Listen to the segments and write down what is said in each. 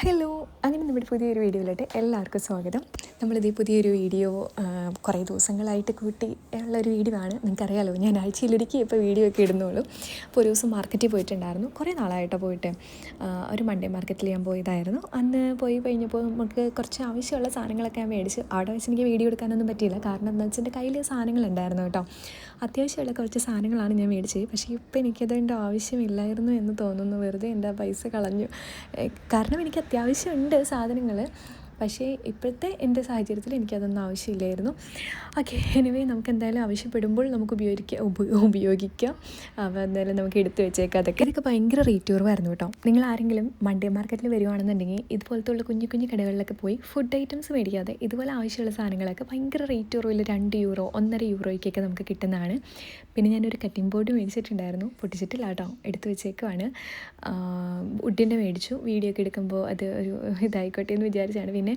Hello അങ്ങനെ നമ്മുടെ പുതിയൊരു വീഡിയോയിലോട്ട് എല്ലാവർക്കും സ്വാഗതം. നമ്മളിത് പുതിയൊരു വീഡിയോ കുറേ ദിവസങ്ങളായിട്ട് കൂട്ടി ഉള്ള ഒരു വീഡിയോ ആണ്. നിങ്ങൾക്കറിയാലോ ഞാൻ ആഴ്ചയിലൊരിക്കൽ ഇപ്പോൾ വീഡിയോ ഒക്കെ ഇടുന്നുള്ളൂ. അപ്പോൾ ഒരു ദിവസം മാർക്കറ്റിൽ പോയിട്ടുണ്ടായിരുന്നു. കുറേ നാളായിട്ടോ പോയിട്ട്. ഒരു മൺഡേ മാർക്കറ്റിൽ ഞാൻ പോയതായിരുന്നു. അന്ന് പോയി കഴിഞ്ഞപ്പോൾ നമുക്ക് കുറച്ച് ആവശ്യമുള്ള സാധനങ്ങളൊക്കെ ഞാൻ മേടിച്ച് അവിടെ വെച്ച് എനിക്ക് വീഡിയോ എടുക്കാനൊന്നും പറ്റിയില്ല. കാരണം എന്താ വെച്ചാൽ എന്റെ കയ്യിൽ സാധനങ്ങളുണ്ടായിരുന്നു കേട്ടോ. അത്യാവശ്യമുള്ള കുറച്ച് സാധനങ്ങളാണ് ഞാൻ മേടിച്ചത്. പക്ഷേ ഇപ്പോൾ എനിക്കതിന്റെ ആവശ്യമില്ലായിരുന്നു എന്ന് തോന്നുന്നു. വെറുതെ എന്റെ പൈസ കളഞ്ഞു. കാരണം എനിക്ക് അത്യാവശ്യമുണ്ട്. സാധനങ്ങൾ പക്ഷേ ഇപ്പോഴത്തെ എന്റെ സാഹചര്യത്തിൽ എനിക്കതൊന്നും ആവശ്യമില്ലായിരുന്നു. ഓക്കെ എനിവേ നമുക്ക് എന്തായാലും ആവശ്യപ്പെടുമ്പോൾ നമുക്ക് ഉപയോഗിക്കാം ഉപ ഉപയോഗിക്കാം. അപ്പോൾ എന്തായാലും നമുക്ക് എടുത്തു വെച്ചേക്കാം അതൊക്കെ. ഇതൊക്കെ ഭയങ്കര റേറ്റ് കുറവായിരുന്നു കേട്ടോ. നിങ്ങൾ ആരെങ്കിലും മണ്ടേ മാർക്കറ്റിൽ വരുവാണെന്നുണ്ടെങ്കിൽ ഇതുപോലത്തെ ഉള്ള കുഞ്ഞു കുഞ്ഞു കടകളിലൊക്കെ പോയി ഫുഡ് ഐറ്റംസ് മേടിക്കാതെ ഇതുപോലെ ആവശ്യമുള്ള സാധനങ്ങളൊക്കെ ഭയങ്കര റേറ്റ് കുറവിൽ രണ്ട് യൂറോ ഒന്നര യൂറോയ്ക്കൊക്കെ നമുക്ക് കിട്ടുന്നതാണ്. പിന്നെ ഞാനൊരു കട്ടിംഗ് ബോർഡ് മേടിച്ചിട്ടുണ്ടായിരുന്നു. പൊട്ടിച്ചിട്ടില്ല കേട്ടോ എടുത്തു വെച്ചേക്കുവാണ്. വുഡിന്റെ മേടിച്ചു. വീഡിയോ ഒക്കെ എടുക്കുമ്പോൾ അത് ഒരു ഇതായിക്കോട്ടെ എന്ന് വിചാരിച്ചാണ്. പിന്നെ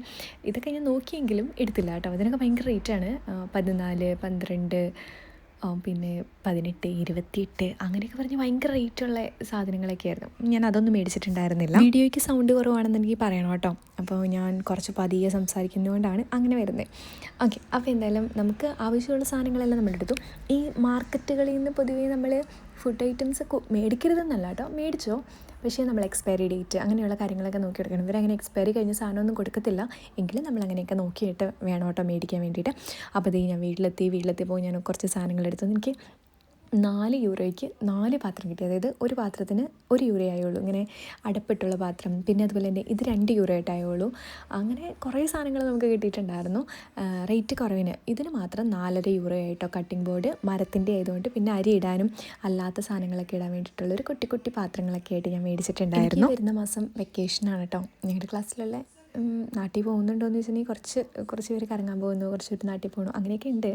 ഇതൊക്കെ ഞാൻ നോക്കിയെങ്കിലും എടുത്തില്ല കേട്ടോ. അതിനൊക്കെ ഭയങ്കര റേറ്റാണ് പതിനാല് പന്ത്രണ്ട് പിന്നെ പതിനെട്ട് ഇരുപത്തിയെട്ട് അങ്ങനെയൊക്കെ പറഞ്ഞ് ഭയങ്കര റേറ്റുള്ള സാധനങ്ങളൊക്കെ ആയിരുന്നു. ഞാൻ അതൊന്നും മേടിച്ചിട്ടുണ്ടായിരുന്നില്ല. വീഡിയോയ്ക്ക് സൗണ്ട് കുറവാണെന്നെനിക്ക് പറയണം കേട്ടോ. അപ്പോൾ ഞാൻ കുറച്ച് പതിയെ സംസാരിക്കുന്നതുകൊണ്ടാണ് അങ്ങനെ വരുന്നത്. ഓക്കെ അപ്പോൾ എന്തായാലും നമുക്ക് ആവശ്യമുള്ള സാധനങ്ങളെല്ലാം നമ്മൾ എടുത്തു. ഈ മാർക്കറ്റുകളിൽ നിന്ന് പൊതുവേ നമ്മൾ ഫുഡ് ഐറ്റംസ് മേടിക്കരുതെന്നല്ല കേട്ടോ. മേടിച്ചോ? പക്ഷേ നമ്മൾ എക്സ്പയറി ഡേറ്റ് അങ്ങനെയുള്ള കാര്യങ്ങളൊക്കെ നോക്കി എടുക്കണം ഇവരങ്ങനെ എക്സ്പയറി കഴിഞ്ഞ സാധനമൊന്നും കൊടുക്കത്തില്ല. എങ്കിലും നമ്മൾ അങ്ങനെയൊക്കെ നോക്കിയിട്ട് വേണം കേട്ടോ മേടിക്കാൻ വേണ്ടിയിട്ട്. അപ്പോൾ ഇത് ഞാൻ വീട്ടിലെത്തി വീട്ടിലെത്തി വീട്ടിലെത്തിയപ്പോൾ ഞാൻ കുറച്ച് സാധനങ്ങൾ എടുത്തു എനിക്ക് നാല് യൂറോയ്ക്ക് നാല് പാത്രം കിട്ടി. അതായത് ഒരു പാത്രത്തിന് ഒരു യൂറോ ആയുള്ളൂ. ഇങ്ങനെ അടപ്പിട്ടുള്ള പാത്രം. പിന്നെ അതുപോലെ തന്നെ ഇത് രണ്ട് യൂറോ ആയിട്ടായുള്ളൂ അങ്ങനെ കുറേ സാധനങ്ങൾ നമുക്ക് കിട്ടിയിട്ടുണ്ടായിരുന്നു. റേറ്റ് കുറവിന്. ഇതിന് മാത്രം നാലര യൂറോ ആയിട്ടോ കട്ടിംഗ് ബോർഡ് മരത്തിന്റെ ആയതുകൊണ്ട് പിന്നെ അരി ഇടാനും അല്ലാത്ത സാധനങ്ങളൊക്കെ ഇടാൻ വേണ്ടിയിട്ടുള്ള ഒരു കുട്ടി കുട്ടി പാത്രങ്ങളൊക്കെ ആയിട്ട് ഞാൻ മേടിച്ചിട്ടുണ്ടായിരുന്നു. വരുന്ന മാസം വെക്കേഷനാണ് കേട്ടോ ഞങ്ങളുടെ ക്ലാസ്സിലുള്ള നാട്ടിൽ പോകുന്നുണ്ടോ എന്ന് കുറച്ച് കുറച്ച് പേര് കറങ്ങാൻ പോകുന്നു കുറച്ച് പേര് നാട്ടിൽ പോകുന്നു അങ്ങനെയൊക്കെ ഉണ്ട്.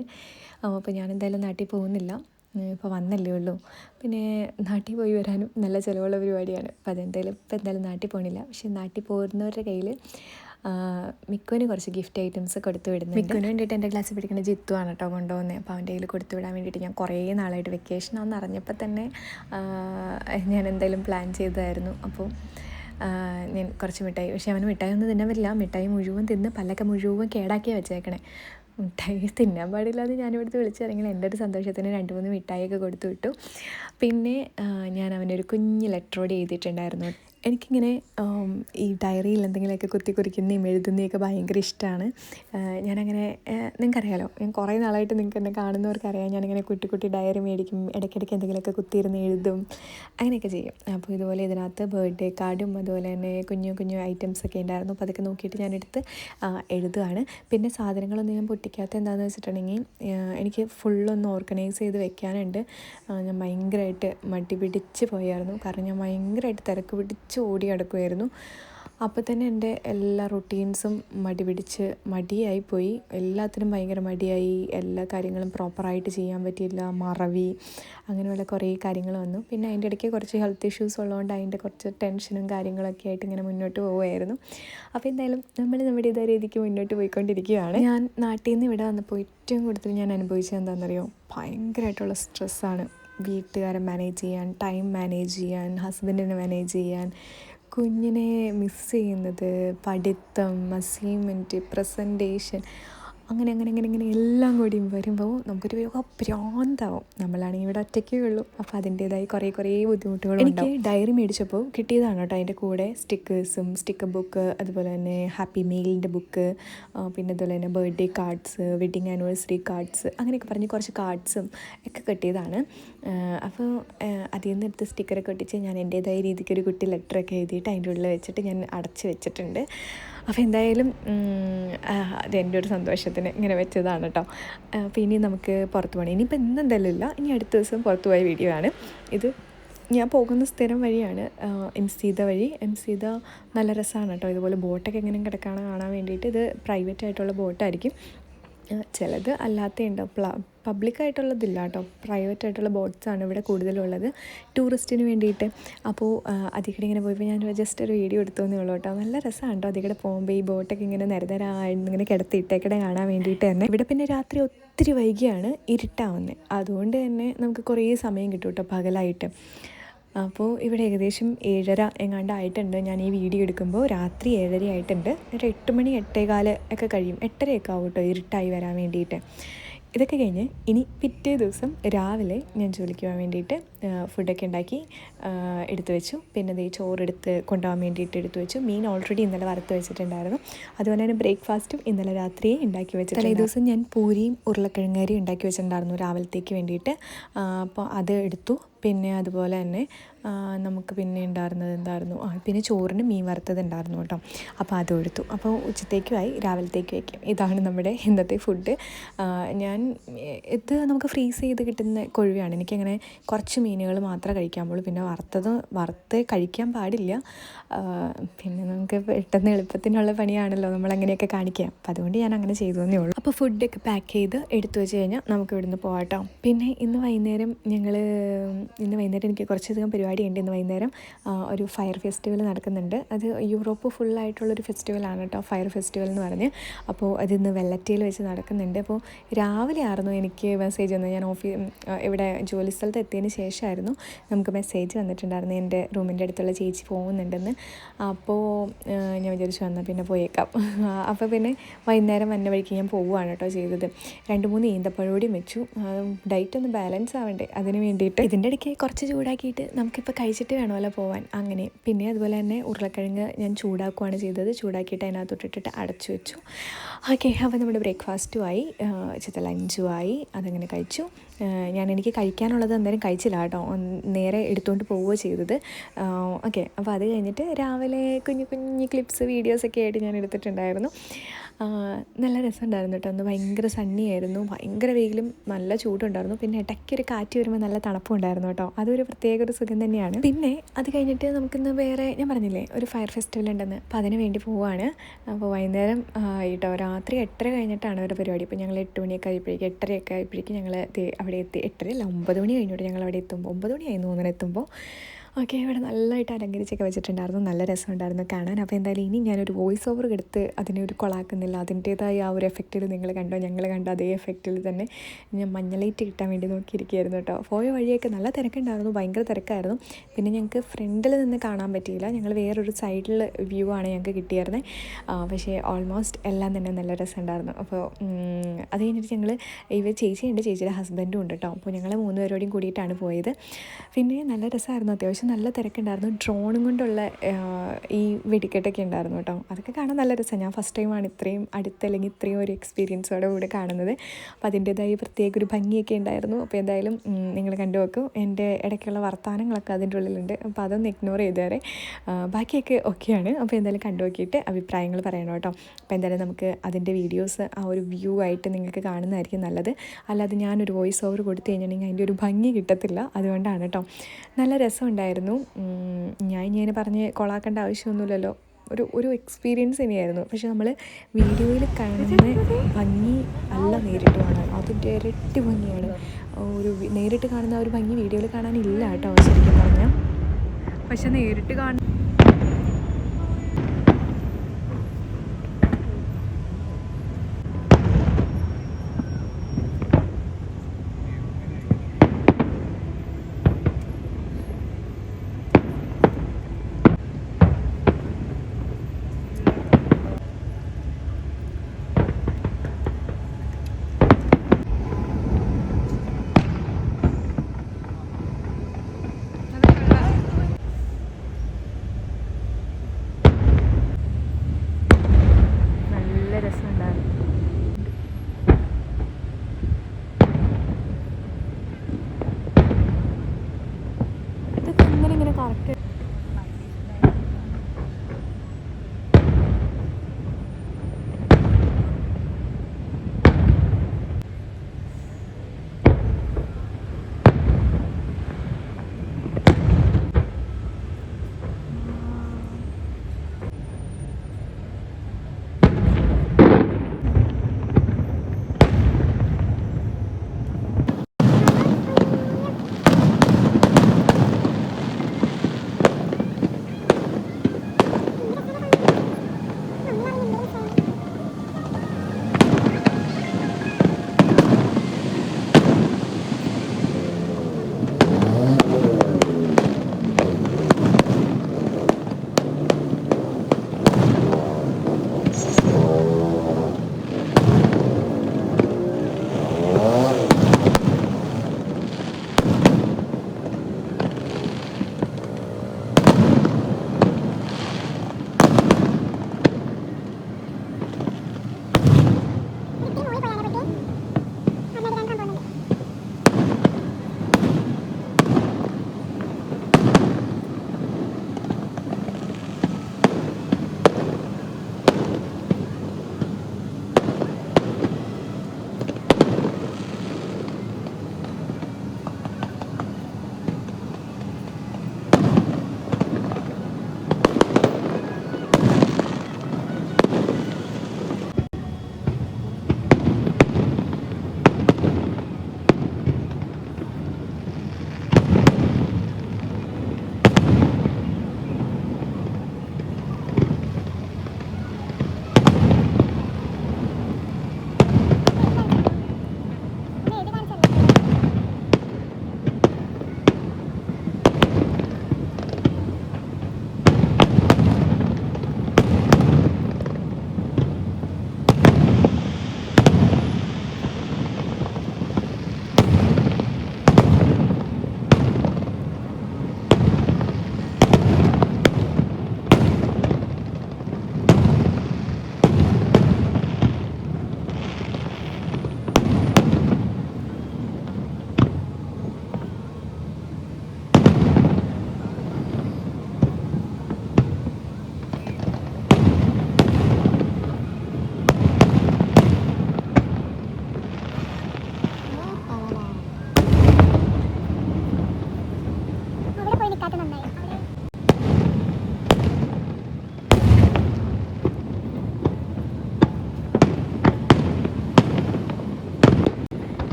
അപ്പോൾ ഞാൻ എന്തായാലും നാട്ടിൽ പോകുന്നില്ല. ഇപ്പോൾ വന്നല്ലേ ഉള്ളൂ. പിന്നെ നാട്ടിൽ പോയി വരാനും നല്ല ചിലവുള്ള പരിപാടിയാണ്. അപ്പോൾ അതെന്തായാലും ഇപ്പോൾ എന്തായാലും നാട്ടിൽ പോകണില്ല പക്ഷേ നാട്ടിൽ പോകുന്നവരുടെ കയ്യിൽ മിക്കോന് കുറച്ച് ഗിഫ്റ്റ് ഐറ്റംസ് കൊടുത്തു വിടുന്നു മിക്കോന് വേണ്ടിയിട്ട് എന്റെ ക്ലാസ്സിൽ പഠിക്കുന്ന ജിത്തു ആണ് കേട്ടോ കൊണ്ടുപോകുന്നത് അപ്പോൾ അവന്റെ കയ്യിൽ കൊടുത്തു വിടാൻ വേണ്ടിയിട്ട് ഞാൻ കുറേ നാളായിട്ട് വെക്കേഷൻ ആണെന്ന് അറിഞ്ഞപ്പോൾ തന്നെ ഞാൻ എന്തായാലും പ്ലാൻ ചെയ്തതായിരുന്നു. അപ്പോൾ ഞാൻ കുറച്ച് മിഠായി പക്ഷേ അവന് മിഠായി ഒന്നും തിന്നാൻ പറ്റില്ല. മിഠായി മുഴുവൻ തിന്ന് പല്ലൊക്കെ മുഴുവൻ കേടാക്കിയാണ് വെച്ചേക്കണേ. മിഠായി തിന്നാൻ പാടില്ലാതെ ഞാനിവിടുത്തെ വിളിച്ചിറങ്ങി എന്റെ ഒരു സന്തോഷത്തിന് രണ്ട് മൂന്ന് മിഠായിയൊക്കെ കൊടുത്തു വിട്ടു. പിന്നെ ഞാൻ അവനൊരു കുഞ്ഞ് ലെറ്ററോട് എഴുതിയിട്ടുണ്ടായിരുന്നു. എനിക്കിങ്ങനെ ഈ ഡയറിയിൽ എന്തെങ്കിലുമൊക്കെ കുത്തി കുറിക്കുന്നതും എഴുതുന്നതൊക്കെ ഭയങ്കര ഇഷ്ടമാണ് ഞാനങ്ങനെ നിങ്ങൾക്കറിയാലോ ഞാൻ കുറേ നാളായിട്ട് നിങ്ങൾക്ക് എന്നെ കാണുന്നവർക്കറിയാം. ഞാനിങ്ങനെ കുട്ടി കുട്ടി ഡയറി മേടിക്കും ഇടയ്ക്കിടയ്ക്ക് എന്തെങ്കിലുമൊക്കെ കുത്തിയിരുന്ന് എഴുതും അങ്ങനെയൊക്കെ ചെയ്യും. അപ്പോൾ ഇതുപോലെ ഇതിനകത്ത് ബർത്ത്ഡേ കാർഡും അതുപോലെ തന്നെ കുഞ്ഞു കുഞ്ഞു ഐറ്റംസ് ഒക്കെ ഉണ്ടായിരുന്നു. അപ്പോൾ അതൊക്കെ നോക്കിയിട്ട് ഞാനെടുത്ത് എഴുതുകയാണ് പിന്നെ സാധനങ്ങളൊന്നും ഞാൻ പൊട്ടിക്കാത്ത എന്താണെന്ന് വെച്ചിട്ടുണ്ടെങ്കിൽ എനിക്ക് ഫുള്ളൊന്ന് ഓർഗനൈസ് ചെയ്ത് വെക്കാനുണ്ട്. ഞാൻ ഭയങ്കരമായിട്ട് മടി പിടിച്ച് പോയായിരുന്നു. കാരണം ഞാൻ ഭയങ്കരമായിട്ട് തിരക്ക് പിടിച്ച് ഓടി കിടക്കുമായിരുന്നു അപ്പോൾ തന്നെ എന്റെ എല്ലാ റുട്ടീൻസും മടി പിടിച്ച് മടിയായി പോയി. എല്ലാത്തിനും ഭയങ്കര മടിയായി. എല്ലാ കാര്യങ്ങളും പ്രോപ്പറായിട്ട് ചെയ്യാൻ പറ്റിയില്ല. മറവി അങ്ങനെയുള്ള കുറേ കാര്യങ്ങൾ വന്നു. പിന്നെ അതിന്റെ ഇടയ്ക്ക് കുറച്ച് ഹെൽത്ത് ഇഷ്യൂസ് ഉള്ളതുകൊണ്ട് അതിന്റെ കുറച്ച് ടെൻഷനും കാര്യങ്ങളൊക്കെ ആയിട്ട് ഇങ്ങനെ മുന്നോട്ട് പോവുമായിരുന്നു. അപ്പോൾ എന്തായാലും നമ്മൾ നമ്മുടെ ഇതേ രീതിക്ക് മുന്നോട്ട് പോയിക്കൊണ്ടിരിക്കുകയാണ്. ഞാൻ നാട്ടിൽ നിന്ന് ഇവിടെ വന്നപ്പോൾ ഏറ്റവും കൂടുതൽ ഞാൻ അനുഭവിച്ചത് എന്താണെന്നറിയോ? ഭയങ്കരമായിട്ടുള്ള സ്ട്രെസ്സാണ് വീട്ടുകാരെ മാനേജ് ചെയ്യാൻ ടൈം മാനേജ് ചെയ്യാൻ ഹസ്ബൻഡിനെ മാനേജ് ചെയ്യാൻ കുഞ്ഞിനെ മിസ് ചെയ്യുന്നത് പഠിത്തം അസൈൻമെന്റ് പ്രസന്റേഷൻ അങ്ങനെ അങ്ങനെ അങ്ങനെ ഇങ്ങനെ എല്ലാം കൂടി വരുമ്പോൾ നമുക്കൊരു യോഗ ഭ്രാന്താവും നമ്മളാണെങ്കിൽ ഇവിടെ ഒറ്റയ്ക്കേ ഉള്ളൂ. അപ്പോൾ അതിന്റേതായി കുറേ കുറേ ബുദ്ധിമുട്ടുകൾ എനിക്ക് ഡയറി മേടിച്ചപ്പോൾ കിട്ടിയതാണ് കേട്ടോ അതിന്റെ കൂടെ സ്റ്റിക്കേഴ്സും സ്റ്റിക്കർ ബുക്ക് അതുപോലെ തന്നെ ഹാപ്പി മെയിലിന്റെ ബുക്ക് പിന്നെ അതുപോലെ തന്നെ birthday cards wedding anniversary cards അങ്ങനെയൊക്കെ പറഞ്ഞ് കുറച്ച് കാർഡ്സും ഒക്കെ കിട്ടിയതാണ്. അപ്പോൾ അതിൽ നിന്ന് എടുത്ത് സ്റ്റിക്കറൊക്കെ ഒട്ടിച്ച് ഞാൻ എന്റേതായ രീതിക്ക് ഒരു കുട്ടി ലെറ്ററൊക്കെ എഴുതിയിട്ട് അതിന്റെ ഉള്ളിൽ വെച്ചിട്ട് ഞാൻ അടച്ച് വെച്ചിട്ടുണ്ട്. അപ്പോൾ എന്തായാലും അതെന്റെ ഒരു സന്തോഷത്തിന് ഇങ്ങനെ വെച്ചതാണ് കേട്ടോ അപ്പോൾ ഇനി നമുക്ക് പുറത്ത് പോകണം ഇനിയിപ്പോൾ ഇന്നെന്തായാലും ഇല്ല. ഇനി അടുത്ത ദിവസം പുറത്ത് പോയ വീഡിയോ ആണ്. ഇത് ഞാൻ പോകുന്ന സ്ഥിരം വഴിയാണ് എം സീത വഴി. എം സീത നല്ല രസമാണ് കേട്ടോ ഇതുപോലെ ബോട്ടൊക്കെ എങ്ങനെ കിടക്കാണ് കാണാൻ വേണ്ടിയിട്ട്. ഇത് പ്രൈവറ്റ് ആയിട്ടുള്ള ബോട്ടായിരിക്കും. ചിലത് അല്ലാത്തതുണ്ട് പ്ല പബ്ലിക്കായിട്ടുള്ളതില്ല കേട്ടോ. പ്രൈവറ്റ് ആയിട്ടുള്ള ബോട്ട്സാണ് ഇവിടെ കൂടുതലുള്ളത്. ടൂറിസ്റ്റിന് വേണ്ടിയിട്ട്. അപ്പോൾ അതിക്കടെ ഇങ്ങനെ പോയപ്പോൾ ഞാൻ ജസ്റ്റ് ഒരു വീഡിയോ എടുത്തു എന്നേ ഉള്ളൂ കേട്ടോ. നല്ല രസമാണ് കേട്ടോ അതിക്കടെ പോകുമ്പോൾ ഈ ബോട്ടൊക്കെ ഇങ്ങനെ നിരതരായിരുന്നു ഇങ്ങനെ കിടത്തിയിട്ടേക്കടെ കാണാൻ വേണ്ടിയിട്ട് തന്നെ. ഇവിടെ പിന്നെ രാത്രി ഒത്തിരി വൈകിയാണ് ഇരുട്ടാവുന്നത് അതുകൊണ്ട് തന്നെ നമുക്ക് കുറേ സമയം കിട്ടും കേട്ടോ പകലായിട്ട്. അപ്പോൾ ഇവിടെ ഏകദേശം ഏഴര എങ്ങാണ്ട് ആയിട്ടുണ്ട്. ഞാൻ ഈ വീഡിയോ എടുക്കുമ്പോൾ രാത്രി ഏഴര ആയിട്ടുണ്ട്. ഒരു എട്ട് മണി എട്ടേകാൽ ഒക്കെ കഴിയും. എട്ടരയൊക്കെ ആവും കേട്ടോ ഇരുട്ടായി വരാൻ വേണ്ടിയിട്ട്. ഇതൊക്കെ കഴിഞ്ഞ് ഇനി പിറ്റേ ദിവസം രാവിലെ ഞാൻ ജോലിക്ക് പോകാൻ വേണ്ടിയിട്ട് ഫുഡൊക്കെ ഉണ്ടാക്കി എടുത്തു വെച്ചു. പിന്നെ ദേ ചോറെടുത്ത് കൊണ്ടുപോകാൻ വേണ്ടിയിട്ട് എടുത്തു വെച്ചു. മീൻ ഓൾറെഡി ഇന്നലെ വറുത്ത് വെച്ചിട്ടുണ്ടായിരുന്നു. അതുപോലെ തന്നെ ബ്രേക്ക്ഫാസ്റ്റും ഇന്നലെ രാത്രിയെ ഉണ്ടാക്കി വെച്ചിട്ടുണ്ട് തലേ ദിവസം ഞാൻ പൂരിയും ഉരുളക്കിഴങ്ങരിയും ഉണ്ടാക്കി വെച്ചിട്ടുണ്ടായിരുന്നു രാവിലത്തേക്ക് വേണ്ടിയിട്ട്. അപ്പോൾ അത് എടുത്തു. പിന്നെ അതുപോലെ തന്നെ നമുക്ക് പിന്നെ ഉണ്ടായിരുന്നത് എന്തായിരുന്നു? ആ പിന്നെ ചോറിന് മീൻ വറുത്തത് ഉണ്ടായിരുന്നു കേട്ടോ. അപ്പോൾ അത് എടുത്തു. അപ്പോൾ ഉച്ചത്തേക്കുമായി രാവിലത്തേക്ക് വയ്ക്കും. ഇതാണ് നമ്മുടെ ഇന്നത്തെ ഫുഡ് ഞാൻ ഇത് നമുക്ക് ഫ്രീസ് ചെയ്ത് കിട്ടുന്ന കൊഴുവയാണ് എനിക്കങ്ങനെ കുറച്ച് മീനുകൾ മാത്രമേ കഴിക്കാൻ പാടുള്ളൂ പിന്നെ വറുത്തത് വറുത്ത് കഴിക്കാൻ പാടില്ല. പിന്നെ നമുക്ക് പെട്ടെന്ന് എളുപ്പത്തിനുള്ള പണിയാണല്ലോ നമ്മൾ അങ്ങനെയൊക്കെ കാണിക്കുക. അപ്പോൾ അതുകൊണ്ട് ഞാൻ അങ്ങനെ ചെയ്തു തന്നേ ഉള്ളൂ. അപ്പോൾ ഫുഡൊക്കെ പാക്ക് ചെയ്ത് എടുത്തു വെച്ച് കഴിഞ്ഞാൽ നമുക്ക് ഇവിടുന്ന് പോകാം കേട്ടോ. പിന്നെ ഇന്ന് വൈകുന്നേരം ഞങ്ങൾ ഇന്ന് വൈകുന്നേരം എനിക്ക് കുറച്ചധികം പരിപാടിയുണ്ട് ഇന്ന് വൈകുന്നേരം ഒരു ഫയർ ഫെസ്റ്റിവൽ നടക്കുന്നുണ്ട്. അത് യൂറോപ്പ് ഫുള്ളായിട്ടുള്ളൊരു ഫെസ്റ്റിവലാണ് കേട്ടോ ഫയർ ഫെസ്റ്റിവൽ എന്ന് പറഞ്ഞ്. അപ്പോൾ അതിന്ന് വെള്ളറ്റിയിൽ വെച്ച് നടക്കുന്നുണ്ട്. അപ്പോൾ രാവിലെ ആയിരുന്നു എനിക്ക് മെസ്സേജ് വന്നത്. ഞാൻ ഓഫീ ഇവിടെ ജോലി സ്ഥലത്ത് എത്തിയതിന് ശേഷമായിരുന്നു നമുക്ക് മെസ്സേജ് വന്നിട്ടുണ്ടായിരുന്നു എന്റെ റൂമിന്റെ അടുത്തുള്ള ചേച്ചി പോകുന്നുണ്ടെന്ന്. അപ്പോൾ ഞാൻ വിചാരിച്ചു വന്നാൽ പിന്നെ പോയേക്കാം. അപ്പോൾ പിന്നെ വൈകുന്നേരം വന്ന വഴിക്ക് ഞാൻ പോവുകയാണ് കേട്ടോ ചെയ്തത്. രണ്ട് മൂന്ന് ഈന്തപ്പഴോടിയും വെച്ചു. ഡയറ്റ് ഒന്ന് ബാലൻസ് ആവണ്ടേ അതിന് വേണ്ടിയിട്ട്. ഇതിന്റെ ഇടയ്ക്ക് കുറച്ച് ചൂടാക്കിയിട്ട് നമുക്കിപ്പോൾ കഴിച്ചിട്ട് വേണമല്ലോ പോവാൻ. അങ്ങനെ. പിന്നെ അതുപോലെ തന്നെ ഉരുളക്കിഴങ്ങ് ഞാൻ ചൂടാക്കുകയാണ് ചെയ്തത്. ചൂടാക്കിയിട്ട് അതിനകത്തോട്ടിട്ടിട്ട് അടച്ചു വെച്ചു. ഓക്കെ അപ്പോൾ നമ്മുടെ ബ്രേക്ക്ഫാസ്റ്റും ആയി. ചിത്ത ലഞ്ചും ആയി. അതങ്ങനെ കഴിച്ചു. ഞാൻ എനിക്ക് കഴിക്കാനുള്ളത് എന്തായാലും കഴിച്ചില്ല കേട്ടോ. നേരെ എടുത്തുകൊണ്ട് പോവുകയോ ചെയ്തത്. ഓക്കെ അപ്പോൾ അത് കഴിഞ്ഞിട്ട് രാവിലെ കുഞ്ഞു കുഞ്ഞു ക്ലിപ്സ് വീഡിയോസൊക്കെ ആയിട്ട് ഞാൻ എടുത്തിട്ടുണ്ടായിരുന്നു. നല്ല രസമുണ്ടായിരുന്നു കേട്ടോ. അന്ന് ഭയങ്കര സണ്ണി ആയിരുന്നു ഭയങ്കര വെയിലും നല്ല ചൂടുണ്ടായിരുന്നു. പിന്നെ ഇടയ്ക്ക് ഒരു കാറ്റ് വരുമ്പോൾ നല്ല തണുപ്പും ഉണ്ടായിരുന്നു കേട്ടോ. അതൊരു പ്രത്യേക ഒരു സുഖം തന്നെയാണ്. പിന്നെ അത് കഴിഞ്ഞിട്ട് നമുക്കിന്ന് വേറെ ഞാൻ പറഞ്ഞില്ലേ ഒരു ഫയർ ഫെസ്റ്റിവൽ ഉണ്ടെന്ന്. അപ്പോൾ അതിന് വേണ്ടി പോവുകയാണ് അപ്പോൾ വൈകുന്നേരം കേട്ടോ രാത്രി എട്ടര കഴിഞ്ഞിട്ടാണ് ഒരു പരിപാടി. ഇപ്പോൾ ഞങ്ങൾ എട്ട് മണിയൊക്കെ ആയപ്പോഴേക്കും എട്ടരയൊക്കെ ആയപ്പോഴേക്കും ഞങ്ങൾ അവിടെ എത്തി. എട്ടരയല്ല ഒമ്പത് മണി കഴിഞ്ഞിട്ട് ഞങ്ങൾ അവിടെ എത്തുമ്പോൾ ഒമ്പത് മണിയായിരുന്നു തോന്നുന്നു എത്തുമ്പോൾ ഓക്കെ ഇവിടെ നല്ലതായിട്ട് അലങ്കരിച്ചൊക്കെ വെച്ചിട്ടുണ്ടായിരുന്നു. നല്ല രസമുണ്ടായിരുന്നു കാണാൻ. അപ്പോൾ എന്തായാലും ഇനി ഞാനൊരു വോയിസ് ഓവർ എടുത്ത് അതിനെ ഒരു കൊളാക്കുന്നില്ല. അതിന്റേതായ ആ ഒരു എഫക്റ്റിൽ നിങ്ങൾ കണ്ടോ? ഞങ്ങൾ കണ്ടോ അതേ എഫക്റ്റിൽ തന്നെ ഞാൻ മഞ്ഞളൈറ്റ് കിട്ടാൻ വേണ്ടി നോക്കിയിരിക്കുകയായിരുന്നു കേട്ടോ. പോയ വഴിയൊക്കെ നല്ല തിരക്കുണ്ടായിരുന്നു. ഭയങ്കര തിരക്കായിരുന്നു. പിന്നെ ഞങ്ങൾക്ക് ഫ്രണ്ടിൽ നിന്ന് കാണാൻ പറ്റിയില്ല. ഞങ്ങൾ വേറൊരു സൈഡിൽ വ്യൂ ആണ് ഞങ്ങൾക്ക് കിട്ടിയായിരുന്നത് പക്ഷേ ഓൾമോസ്റ്റ് എല്ലാം തന്നെ നല്ല രസമുണ്ടായിരുന്നു. അപ്പോൾ അത് കഴിഞ്ഞിട്ട് ഞങ്ങൾ ഇവ ചേച്ചിയുണ്ട്. ചേച്ചിയുടെ ഹസ്ബൻഡും ഉണ്ട് കേട്ടോ. അപ്പോൾ ഞങ്ങൾ മൂന്ന് പേരോടെയും കൂടിയിട്ടാണ് പോയത്. പിന്നെ നല്ല രസമായിരുന്നു. അത്യാവശ്യം നല്ല തിരക്കുണ്ടായിരുന്നു. ഡ്രോണും കൊണ്ടുള്ള ഈ വെടിക്കെട്ടൊക്കെ ഉണ്ടായിരുന്നു കേട്ടോ. അതൊക്കെ കാണാൻ നല്ല രസമാണ്. ഞാൻ ഫസ്റ്റ് ടൈമാണ് ഇത്രയും അടുത്ത് അല്ലെങ്കിൽ ഇത്രയും ഒരു എക്സ്പീരിയൻസോടെ കൂടെ കാണുന്നത്. അപ്പോൾ അതിന്റേതായ പ്രത്യേക ഒരു ഭംഗിയൊക്കെ ഉണ്ടായിരുന്നു. അപ്പോൾ എന്തായാലും നിങ്ങൾ കണ്ടു നോക്കും. എന്റെ ഇടയ്ക്കുള്ള വർത്തമാനങ്ങളൊക്കെ അതിന്റെ ഉള്ളിലുണ്ട്. അപ്പോൾ അതൊന്ന് ഇഗ്നോർ ചെയ്തേരെ ആ, ബാക്കിയൊക്കെ ഓക്കെയാണ് അപ്പോൾ എന്തായാലും കണ്ടു നോക്കിയിട്ട് അഭിപ്രായങ്ങൾ പറയണം കേട്ടോ. അപ്പോൾ എന്തായാലും നമുക്ക് അതിന്റെ വീഡിയോസ് ആ ഒരു വ്യൂ ആയിട്ട് നിങ്ങൾക്ക് കാണുന്നതായിരിക്കും നല്ലത്. അല്ലാതെ ഞാനൊരു വോയിസ് ഓവർ കൊടുത്തു കഴിഞ്ഞിട്ടുണ്ടെങ്കിൽ അതിന്റെ ഒരു ഭംഗി കിട്ടത്തില്ല. അതുകൊണ്ടാണ് കേട്ടോ. നല്ല രസമുണ്ടായിരുന്നു ഉം, ഞാൻ ഇങ്ങനെ പറഞ്ഞ് കൊളാക്കേണ്ട ആവശ്യമൊന്നുമില്ലല്ലോ. ഒരു ഒരു എക്സ്പീരിയൻസ് തന്നെയായിരുന്നു പക്ഷെ നമ്മൾ വീഡിയോയിൽ കാണുന്ന ഭംഗി അല്ല നേരിട്ട് കാണാൻ അതിന്റെ ഇരട്ടി ഭംഗിയാണ്. ഒരു നേരിട്ട് കാണുന്ന ഒരു ഭംഗി വീഡിയോയിൽ കാണാനില്ല കേട്ടോ ശരിക്കും പറഞ്ഞാൽ പക്ഷെ നേരിട്ട് കാണുന്ന 같아.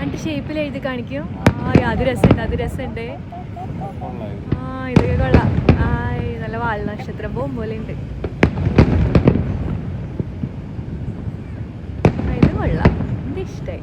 എന്നിട്ട് ഷേപ്പിൽ എഴുതി കാണിക്കും. അത് രസമുണ്ട് അത് രസമുണ്ട്. ആ ഇതൊക്കെ കൊള്ളാം. ആ നല്ല വാൽ നക്ഷത്രം പോകും പോലെ ഉണ്ട്. ഇത് കൊള്ളാം. ഇത് ഇഷ്ടമായി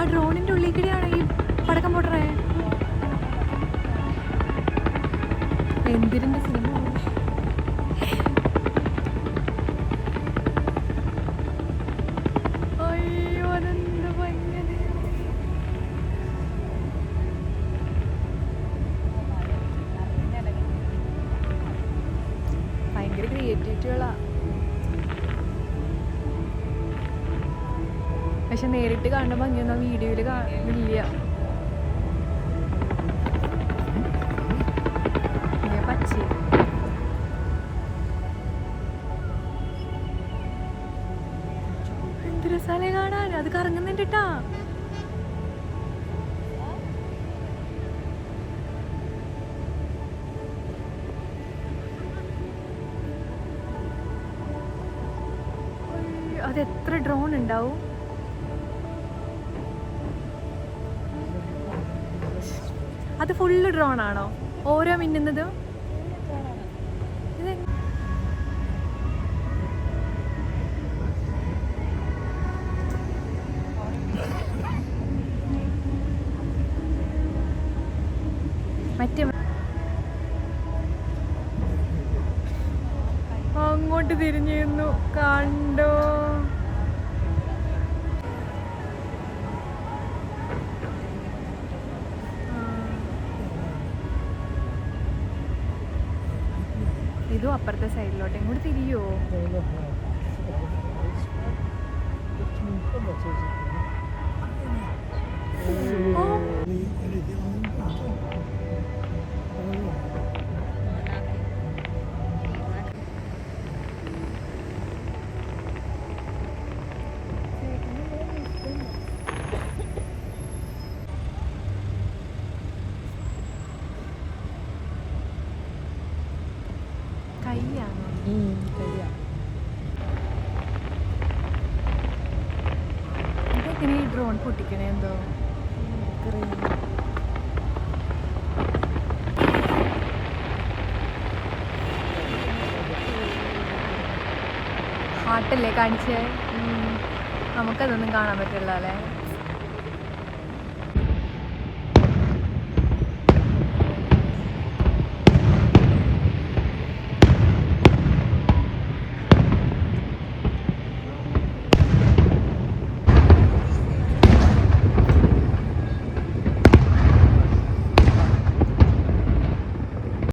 ആ ഡ്രോണിന്റെ ഉള്ളിൽ കൂടെയാണ് ഈ പടക്കം പൊട്ടറേ. എന്തിരിന്റെ സിനിമ? പക്ഷെ നേരിട്ട് കാണുന്ന കറങ്ങുന്നുണ്ട് അതെത്ര ഡ്രോൺ ഉണ്ടാവും? അത് ഫുള്ള് ഡ്രോൺ ആണോ? ഓരോ മിന്നുന്നതും? തിരിഞ്ഞിരുന്നു. കണ്ടോ. ഇതും അപ്പുറത്തെ സൈഡിലോട്ട്. ഇങ്ങോട്ട് തിരിയോ? ഹാർട്ടല്ലേ കാണിച്ചേ? നമുക്കതൊന്നും കാണാൻ പറ്റില്ല അല്ലേ